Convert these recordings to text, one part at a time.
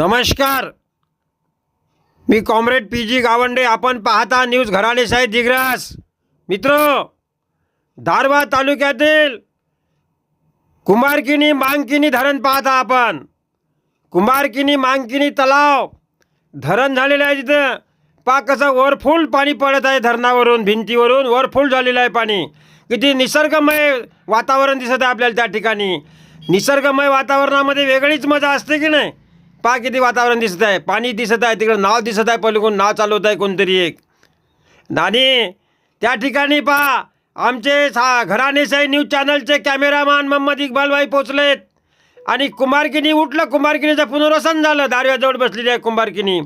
नमस्कार. मी comrade P G Gawande. आपण पाहता न्यूज घराणे साहेब दिग्रास. मित्र धारवा तालुक्यातील कुंभारकिनी मांगकिनी धरण पाहता आपण. कुंभारकिनी मांगकिनी तलाव. धरण झालेलं आहे तिथं. पा कसं ओव्हरफुल पाणी पडत आहे धरणावरून भिंतीवरून. ओव्हरफुल झालेलं आहे पाणी. किती निसर्गमय वातावरण दिसत आहे आपल्याला त्या ठिकाणी. निसर्गमय वातावरणामध्ये वेगळीच मजा असते की नाही? पा किती वातावरण दिसत आहे पाणी दिसत आहे तिकडं नाव दिसत आहे पलीकडून नाव चालवत आहे कोणतरी एक. आणि त्या ठिकाणी पहा आमचे सा घराणेशाही न्यूज चॅनलचे कॅमेरामॅन मोहम्मद इकबालबाई पोचलेत आणि कुंभारकिनी उठलं कुंभारकिनीचं पुनर्वसन झालं दारव्याजवळ बसलेली आहे कुंभारकिनी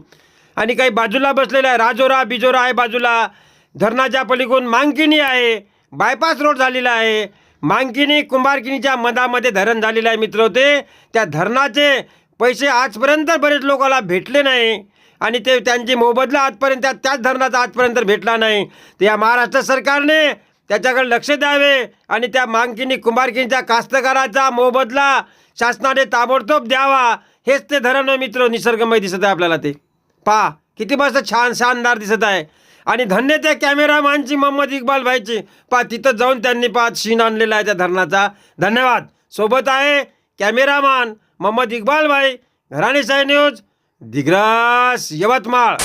आणि काही बाजूला बसलेलं आहे राजोरा बिजोरा आहे बाजूला. धरणाच्या पलीकडून मांकिनी आहे बायपास रोड झालेला आहे. मांकिनी कुंभारकिनीच्या मधामध्ये धरण झालेलं आहे मित्र होते त्या धरणाचे पैसे आजपर्यंत बरेच लोकांना भेटले नाही. आणि ते त्यांची मोबदला आजपर्यंत त्याच धरणाचा आजपर्यंत भेटला नाही. तर या महाराष्ट्र सरकारने त्याच्याकडे लक्ष द्यावे आणि त्या मांकिनी कुंभारकिनीच्या कास्तकाराचा मोबदला शासनाने ताबडतोब द्यावा. हेच ते धरण मित्र निसर्गमय दिसत आहे आपल्याला ते. पहा किती मस्त छान शानदार दिसत आहे. आणि धन्य त्या कॅमेरामॅनची मोहम्मद इक्बाल भाईची. पहा तिथं जाऊन त्यांनी पा शीन आणलेला आहे त्या धरणाचा. धन्यवाद. सोबत आहे कॅमेरामॅन मोहम्मद इक्बाल भाई घराणे साई न्यूज दिग्रास यवतमाळ